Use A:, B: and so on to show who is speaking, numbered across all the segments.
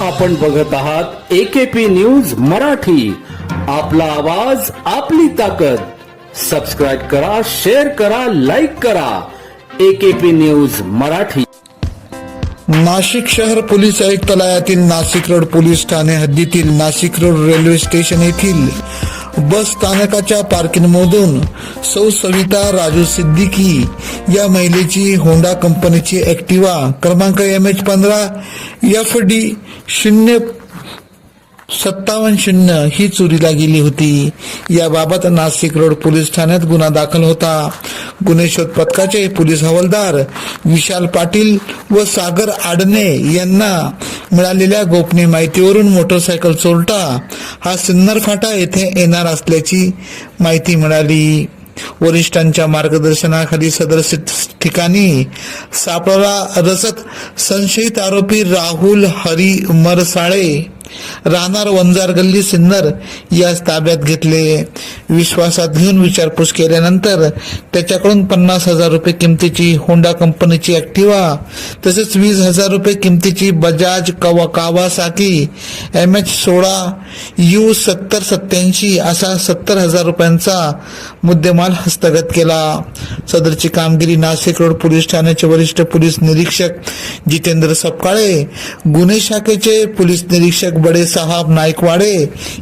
A: आपण बघत आहात एकेपी न्यूज मराठी. आपला आवाज आपली ताकद. सबस्क्राईब करा शेअर करा लाईक करा. AKP news Marathi.
B: नाशिक शहर पोलीस आयुक्तालयातील नाशिक रोड पोलीस ठाणे हद्दीतील नाशिक रोड रेल्वे स्टेशन येथील बस स्थानकाच्या पार्किंगमधून सौ सविता राजू सिद्दीकी या महिलेची होंडा कंपनीची ऍक्टिवा क्रमांक एम एच पंधरा एफ डी शून्य सत्तावन्न शून्य ही चोरीला गेली होती. याबाबत नाशिक रोड पोलीस ठाण्यात गुन्हा दाखल होता. गुन्हे शोध पथकाचे पोलीस हवालदार विशाल पाटील व सागर आडणे यांना मिळालेल्या गोपनीय माहितीवरून मोटरसायकल चोरटा हा सिन्नर फाटा येथे येणार असल्याची माहिती मिळाली. वरिष्ठांच्या मार्गदर्शनाखाली सदर ठिकाणी सापळा रचत संशयित आरोपी राहुल हरी मरसाळे राहणार वंजार गल्ली सिन्नर याच ताब्यात घेतले. विश्वासात घेऊन विचारपूस केल्यानंतर त्याच्याकडून पन्नास हजार रुपये किमतीची होंडा कंपनीची ऍक्टिवा तसेच वीस हजार रुपये किमतीची बजाज कवा कावासाकी एम एच सोळा यू सत्तर सत्याऐंशी असा सत्तर हजार रुपयांचा मुद्देमाल हस्तगत केला. सदरची कामगिरी नाशिक रोड पोलीस ठाण्याचे वरिष्ठ पोलीस निरीक्षक जितेंद्र सपकाळे गुन्हे शाखेचे पोलीस निरीक्षक बडे साहाब नाईकवाडे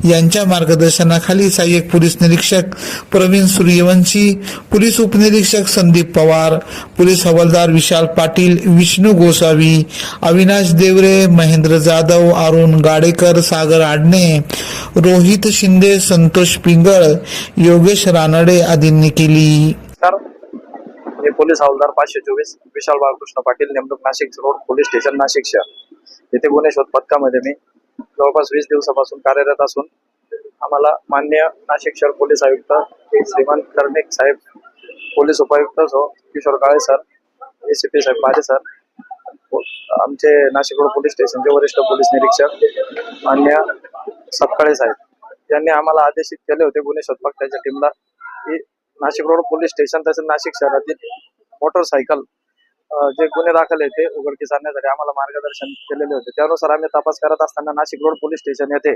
B: यांच्या मार्गदर्शनाखाली सहाय्यक पोलीस निरीक्षक प्रवीण सूर्यवंशी पोलीस उपनिरीक्षक संदीप पवार पोलीस हवालदार विशाल पाटील विष्णू गोसावी अविनाश देवरे महेंद्र जाधव अरुण गाडेकर सागर आडणे रोहित शिंदे संतोष पिंगळ योगेश रानडे आदींनी केली.
C: हे पोलीस हवालदार पाचशे चोवीस विशाल बाळकृष्ण पाटील नेमणूक Nashik road police station Nashik शहर. येथे गुन्हे शोध पथकामध्ये मी जवळपास वीस दिवसापासून कार्यरत असून आम्हाला मान्य नाशिक शहर पोलीस आयुक्त श्रीमंत कर्णिक साहेब पोलीस उपायुक्त सो किशोर काळे सर एसीपी साहेब पाजे सर आमचे नाशिक रोड पोलीस स्टेशनचे वरिष्ठ पोलीस निरीक्षक मान्य सपकाळे साहेब. यांनी आम्हाला आदेशित केले होते गुन्हे शोधपाक त्याच्या टीमला की नाशिक रोड पोलीस स्टेशन तसेच नाशिक शहरातील मोटरसायकल जे गुन्हे दाखल आहे ते उघडकीस आणण्यासाठी आम्हाला मार्गदर्शन केलेले होते. त्यानुसार आम्ही तपास करत असताना नाशिक रोड पोलीस स्टेशन येथे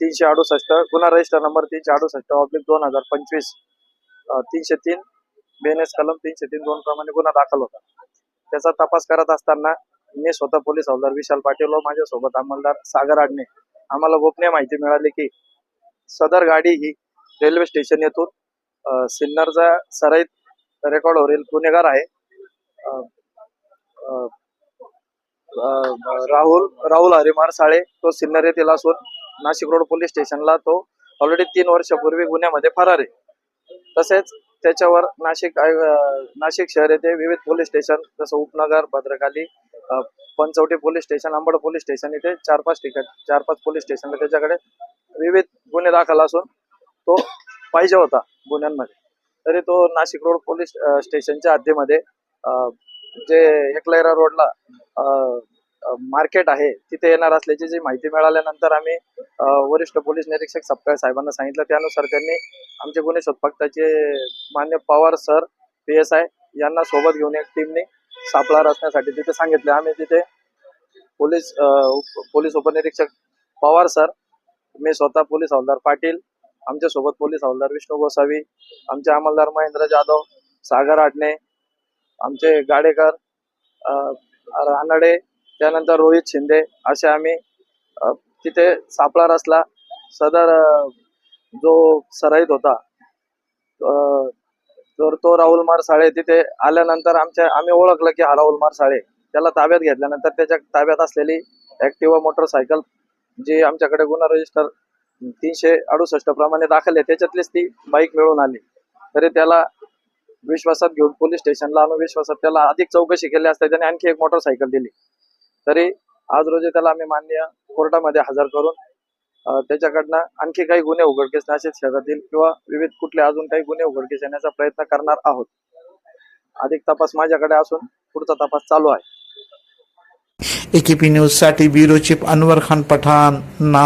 C: तीनशे अडुसष्ट गुन्हा रजिस्टर नंबर तीनशे अडुसष्ट ऑब्लिक दोन हजार पंचवीस तीनशे तीन बेनेस कलम तीनशे तीन दोन प्रमाणे गुन्हा दाखल होता. त्याचा तपास करत असताना मी स्वतः पोलीस हवालदार विशाल पाटील व माझ्यासोबत अंमलदार सागर आडणे आम्हाला गोपनीय माहिती मिळाली की सदर गाडी ही रेल्वे स्टेशन येथून सिन्नरचा सराईत रेकॉर्डवरील गुन्हेगार आहे. राहुल राहुल हरिमार साळे तो सिन्नर येथील असून नाशिक रोड पोलीस स्टेशनला तो ऑलरेडी तीन वर्षापूर्वी गुन्ह्यामध्ये फरार आहे. तसेच त्याच्यावर नाशिक नाशिक शहर येथे विविध पोलीस स्टेशन जसं Upnagar Bhadrakali Panchavati police station Ambad police station इथे चार पाच ठिकाणी चार पाच पोलीस स्टेशनला त्याच्याकडे विविध गुन्हे दाखल असून तो पाहिजे होता गुन्ह्यांमध्ये. तरी तो नाशिक रोड पोलीस स्टेशनच्या हद्दीमध्ये जे एकलैरा रोडला मार्केट आहे तिथे येणार असल्याची जी माहिती मिळाल्यानंतर आम्ही वरिष्ठ पोलीस निरीक्षक सपकाळ साहेबांना सांगितलं. त्यानुसार त्यांनी आमचे गुन्हे शोधपक्ताचे मान्य Pawar sir P S I यांना सोबत घेऊन एक टीमने सापळा रचण्यासाठी तिथे सांगितले. आम्ही तिथे पोलीस उप- पोलीस उपनिरीक्षक पवार सर मी स्वतः पोलीस हवालदार पाटील आमच्यासोबत पोलीस हवालदार विष्णू गोसावी आमचे अंमलदार महेंद्र जाधव सागर आडणे आमचे गाडेकर रानडे त्यानंतर रोहित शिंदे असे आम्ही तिथे सापळा रचला. सदर जो सराईत होता तर तो राहुल मारसाळे तिथे आल्यानंतर आमच्या आम्ही ओळखलं की हा राहुल मारसाळे त्याला ताब्यात घेतल्यानंतर त्याच्या ताब्यात असलेली ऍक्टिवा मोटरसायकल जी आमच्याकडे गुन्हा रजिस्टर तीनशे अडुसष्ट प्रमाणे दाखल आहे त्याच्यातलीच ती बाईक मिळून आली. तरी त्याला विश्वासात घेऊन पोलीस स्टेशनला आणून विश्वासात त्याला अधिक चौकशी केली असता त्याने आणखी एक मोटरसायकल दिली. तरी आज रोजी त्याला आम्ही मान्य कोर्टामध्ये हजर करून त्याच्याकडनं आणखी काही गुन्हे उघडकीस नाशिक शहरातील किंवा विविध कुठले अजून काही गुन्हे उघडकीस येण्याचा प्रयत्न करणार आहोत. अधिक तपास माझ्याकडे असून पुढचा तपास चालू आहे.
B: एकेपी न्यूजसाठी ब्युरो चीफ अनवर खान पठाण नास